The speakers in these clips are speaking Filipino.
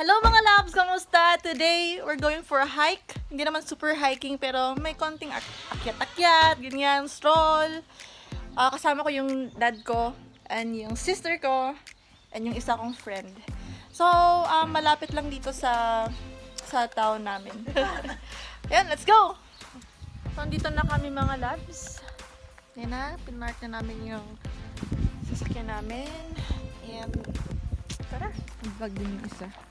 Hello mga loves! Kamusta? Today, we're going for a hike. Hindi naman super hiking, pero may konting ak- akyat-akyat, ganyan, stroll. Ah, kasama ko yung dad ko, and yung sister ko, and yung isa kong friend. So, ah, malapit lang dito sa sa town namin. Ayan, let's go! So, dito na kami mga loves. Yan na, pinmark na namin yung sasakyan namin. And, tara. Bag din yung isa.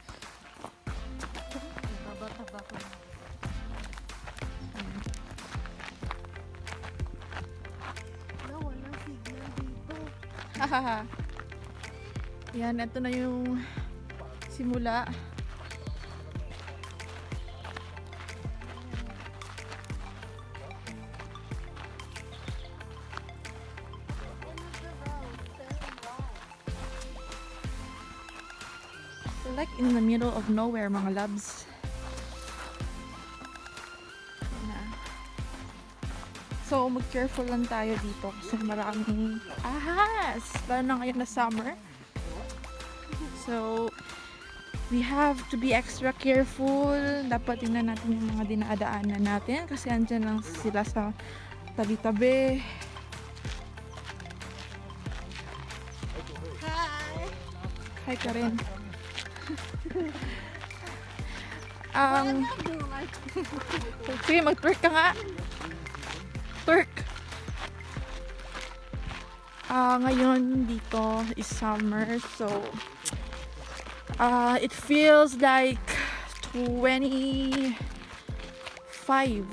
Hahaha. Yan, ito na yung simula. Like in the middle of nowhere, mga labs. So, mag-careful lang tayo dito kasi maraming ahas. Lalo na ngayon na summer. So, we have to be extra careful. Dapat tingnan natin yung mga dinadaanan natin kasi andyan lang sila sa tabi-tabi. Hi! Hi ka rin. um, sige, mag-twerk ka nga. Ah, ngayon dito is summer, so ah it feels like 25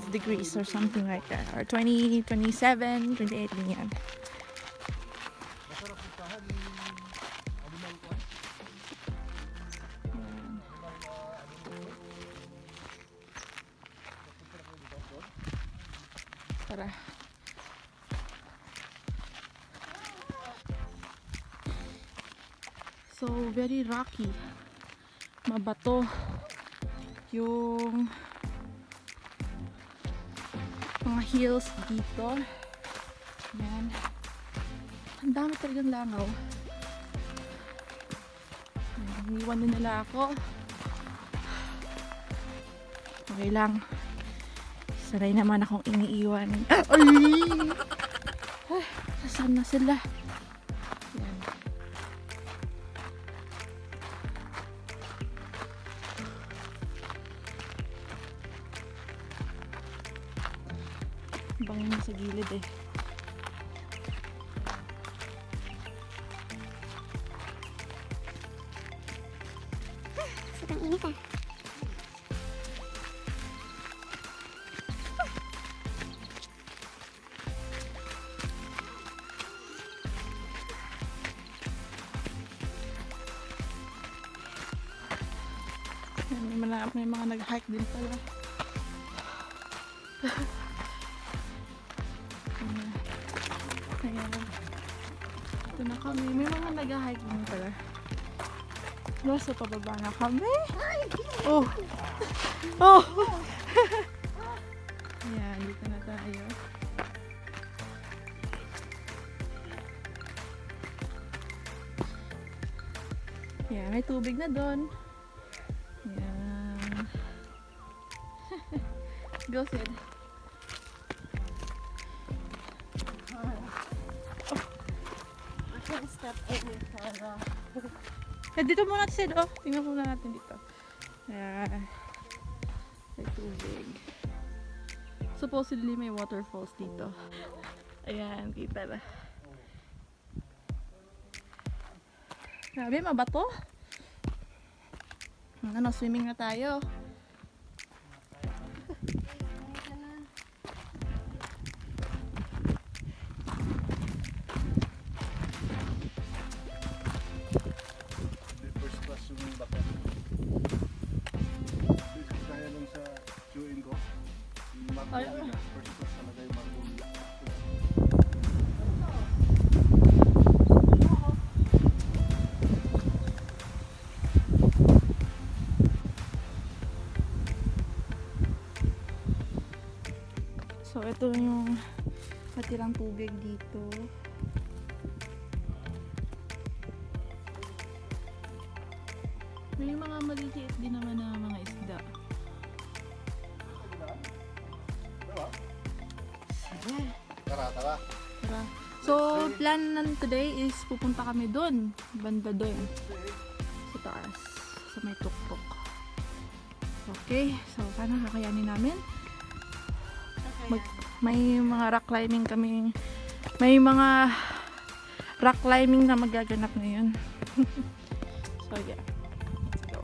degrees or something like that. Or 20, 27, 28, ganyan. Tara. So, very rocky. Mabato. Yung mga hills dito. Yan. Ang dami talagang langaw. Iniwan na nila ako. Okay lang. Sanay naman akong iniiwan. Ay! Ay, Nasaan na sila? Gilid eh. Sobrang init ah. May mga nag-hike din pala. Ito na kami. May mga nag-hike din pala. Nasa pababa na kami. Oh! Oh! Ayan, dito na tayo. Ayan, may tubig na doon. Ayan. Go, Sid. Step any further. Eh, dito muna, Sid. Oh, tingnan muna natin dito. Ayan. May tubig. Supposedly may waterfalls dito. Ayan, kita na. Grabe, mabato. Ano, swimming na tayo. Ito yung matirang tubig dito. May mga maliliit din naman na mga isda. Tara, tara. Tara. So, plan nan today is pupunta kami doon. Banda doon. Sa taas. Sa may tuktok. Okay. So, paano kakayanin namin? Mag- may mga rock climbing kami. May mga rock climbing na magaganap ngayon. so, yeah. Go.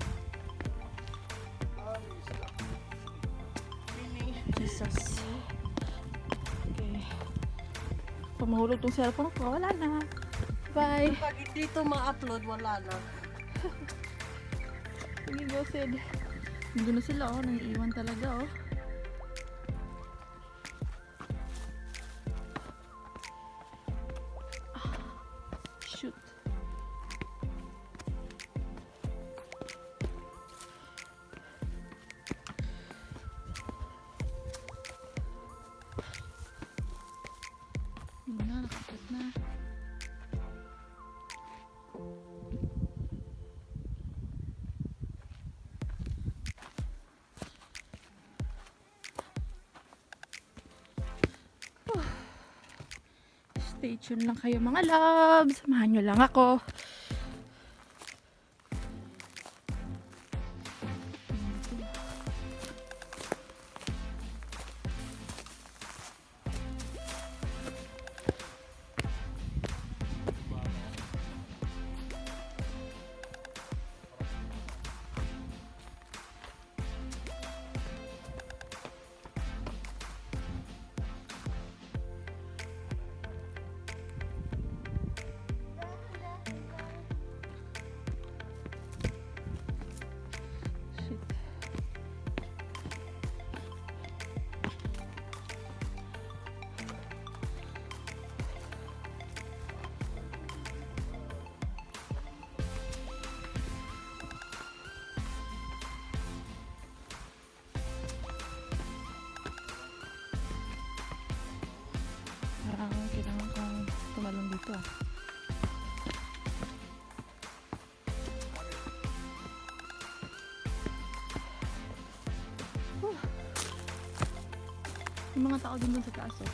Jesus. Okay. Pag mahulog tong cellphone ko, wala na. Bye. Pag dito ma-upload, wala na. Sige, go, Sid. Nandun na sila, oh. Nangiiwan talaga, oh. Stay tuned lang kayo mga loves. Samahan nyo lang ako. Dito ah. May mga tao din dun sa taas oh.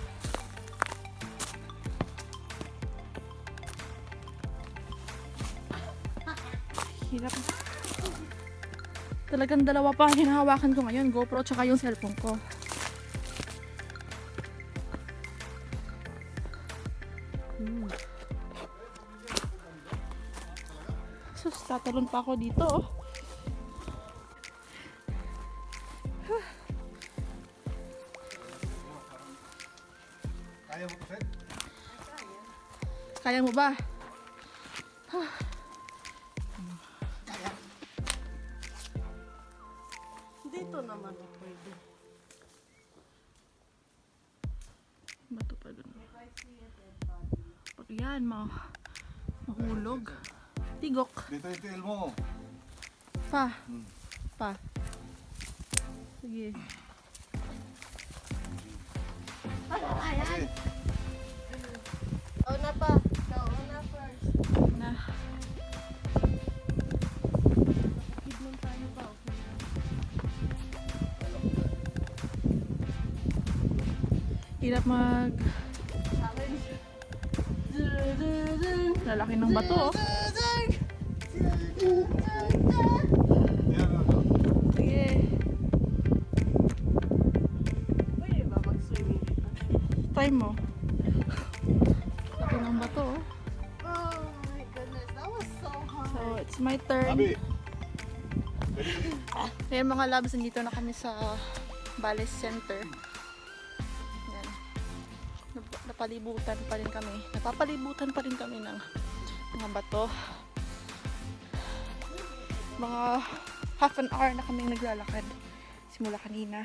Hirap. Talagang dalawa pa hinahawakan ko ngayon. GoPro tsaka yung cellphone ko. Tatalon pa ako dito oh. Kaya mo Fred? Kaya mo ba? Dito yung tail mo. Pa. Hmm. Pa. Sige. Okay. Una pa. Ikaw, una first. Na. Kidman tayo ba? Hirap mag... Lalaki ng bato oh. Try mo. Laki ng bato oh. My goodness, that was so hard. So, it's my turn. Abi. Ngayon mga loves, nandito na kami sa Bales Center. Yan. Nap- Napalibutan pa rin kami. Napapalibutan pa rin kami ng mga bato. Mga half an hour na kaming naglalakad. Simula kanina.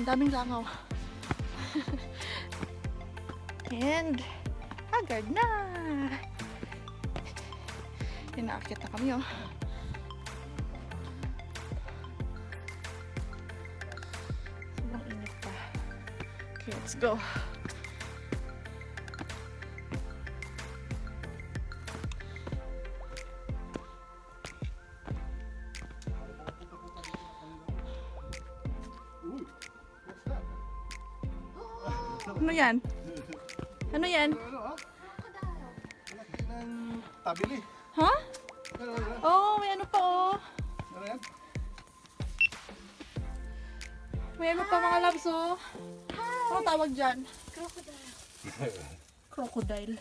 Ang daming langaw. And, agad na! Inaakit na kami oh. Sobrang init pa. Let's go. Ano yan? Ano yan? Tabili. Ha? Oh, may ano pa oh. ano yan? May ano pa mga loves oh. Ano tawag dyan? Crocodile.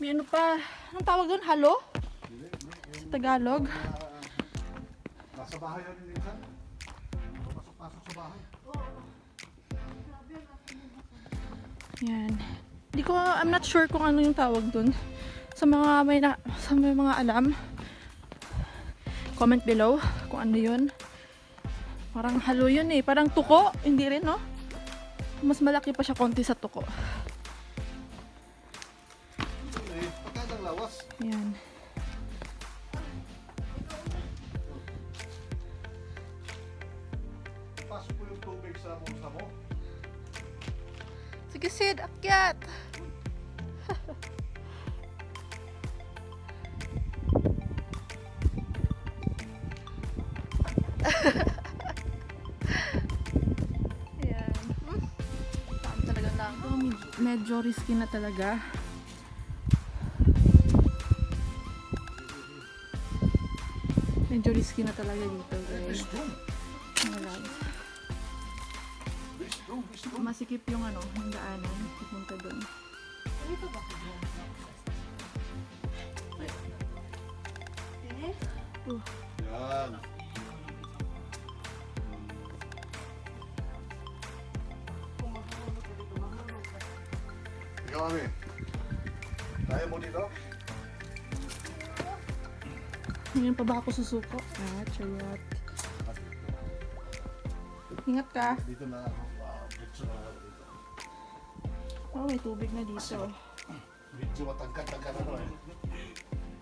May ano pa. Anong tawag doon? Halo? Sa Tagalog? Nasa bahay yan minsan. Pasok-pasok sa bahay. Yan. Hindi ko, I'm not sure kung ano yung tawag dun. Sa mga may, na, sa may mga alam, comment below kung ano yun. Parang halo yun eh. Parang tuko. Hindi rin, no? Mas malaki pa siya konti sa tuko. Yan. Medyo risky na talaga. Medyo risky na talaga dito, guys. Bisdong. Masikip yung ano, yung daanan. Pupunta doon. Yan. Kami. Kaya mo dito? Ngayon pa ba ako susuko? Ah, chayat. Ingat ka. Dito na ako. Na dito. Oh, may tubig na dito. Medyo matangkad-tangkad ano eh.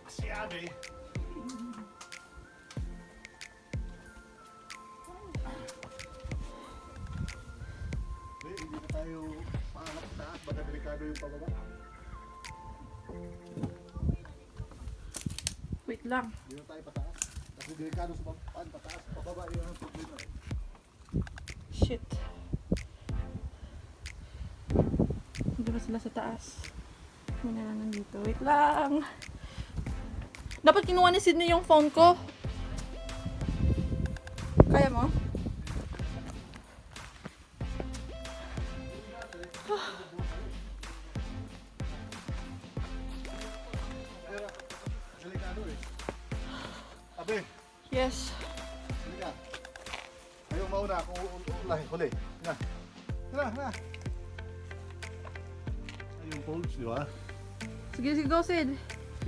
Kasi abi. Hindi na tayo. Baka delikado yung pababa. Wait lang. Na tayo pataas. Kasi delikado sa paan, pataas. Pababa yun ang problema eh. Shit. Hindi na sila sa taas. Muna na nandito. Wait lang. Dapat kinuha ni Sydney yung phone ko. Kaya mo?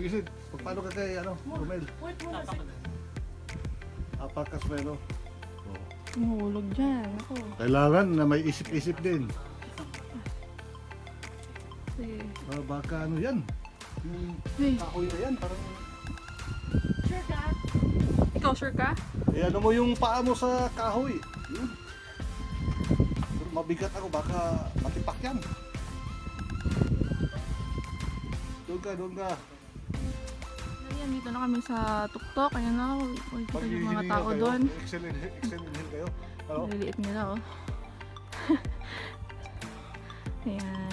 Sige, Sid. Pagpano ka kay, ano, Romel? Apakas mo, ano? Oh. Mahulog dyan. Ako. Kailangan na may isip-isip din. Sige. Ah, baka ano yan? Yung Hey, kahoy na yan, parang... ikaw sure ka? Eh, ano mo yung paa mo sa kahoy? Yun. Pero mabigat ako, baka matipak yan. Doon ka, doon ka. Ayan, dito na kami sa tuktok. Ayan na, makikita yung mga tao doon. Excellent, excellent hill kayo. Ano? Liliit nila, oh. Ayan.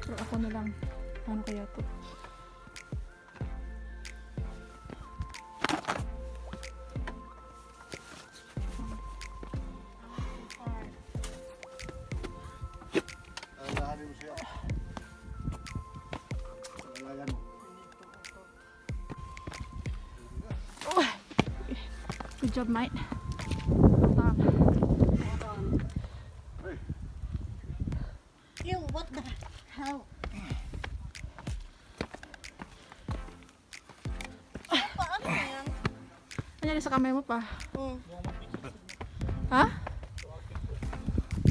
Pero ako na lang. Paano kaya to? Job, mate. Tama. Hey, Ew, what the hell? Yan? Nangyari sa kamay mo pa. Hmm. Ha?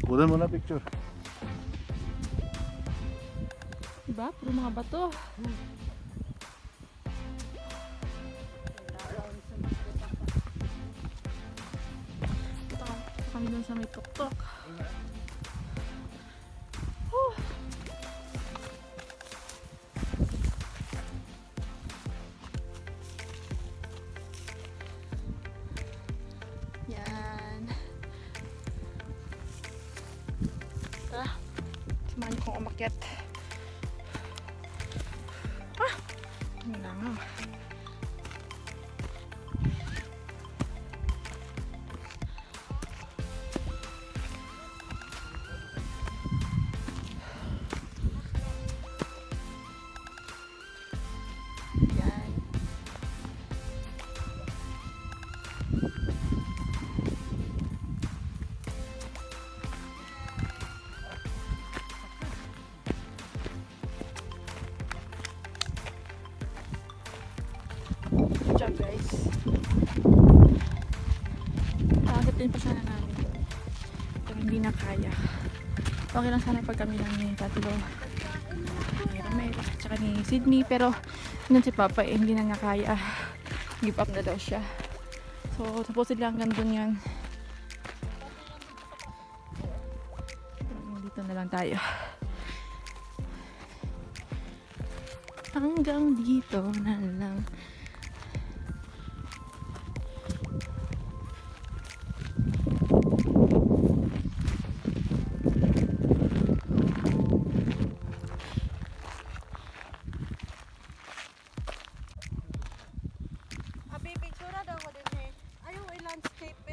kunan mo na picture. Diba? Puro mga bato. sa may tuktok. Yan. Tara. Samahan niyo kong umakyat. Ah! Ang langaw. Kakagitin pa sana namin. Pero hindi na kaya. Okay lang sana pag kami lang may tatlo. Ni Romel, tsaka ni Sydney. Pero yun si Papa eh, hindi na nga kaya. Give up na daw siya. So, supposedly hanggang dun yan. Dito na lang tayo. Hanggang dito na lang. landscape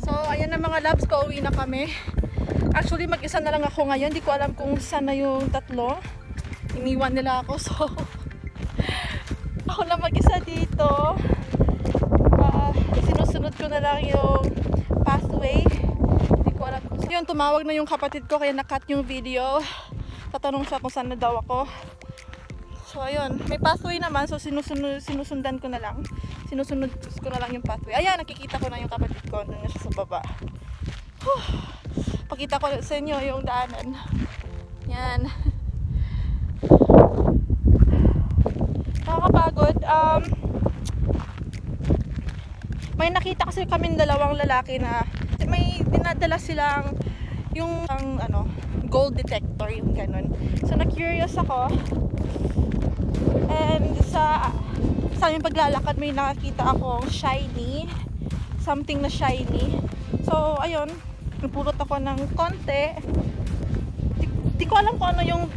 So, ayan na mga labs ko. Uwi na kami. Actually, mag-isa na lang ako ngayon. Di ko alam kung saan na yung tatlo. Iniwan nila ako. So, ako lang mag-isa dito. Ah, sinusunod ko na lang yung pathway. Hindi ko alam kung Yun, tumawag na yung kapatid ko kaya nakat yung video. Tatanong siya kung saan na daw ako. So, ayun. May pathway naman. So, sinusunod, sinusundan ko na lang. Sinusunod ko na lang yung pathway. Ayan, nakikita ko na yung kapatid ko. Nandun na siya sa baba. Whew. Pakita ko sa inyo yung daanan. Yan. Nakakapagod. Um, may nakita kasi kami dalawang lalaki na may dinadala silang yung ang ano gold detector yung ganun. So na-curious ako. And sa sa aming paglalakad may nakakita akong shiny. Something na shiny. So ayun, napulot ako ng konti. Di, di ko alam kung ano yung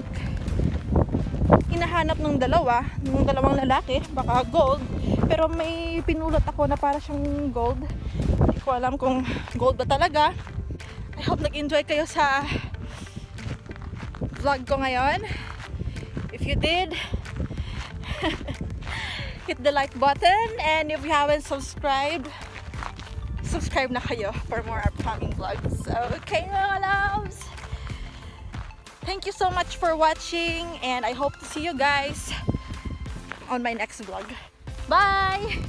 hinahanap ng dalawa, ng dalawang lalaki, baka gold. Pero may pinulot ako na para siyang gold. Hindi ko alam kung gold ba talaga. I hope nag-enjoy kayo sa vlog ko ngayon. If you did, hit the like button. And if you haven't subscribed, subscribe na kayo for more upcoming vlogs. Okay mga loves! Thank you so much for watching and I hope to see you guys on my next vlog. Bye!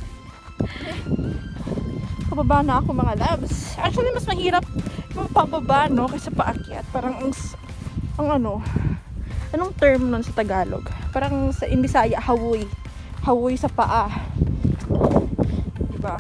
Pababa na ako mga loves. Actually, mas mahirap pababa, no? Kaysa paakyat. Parang ang, ang ano, anong term nun sa Tagalog? Parang sa in Bisaya, hawoy. Hawoy sa paa. Diba?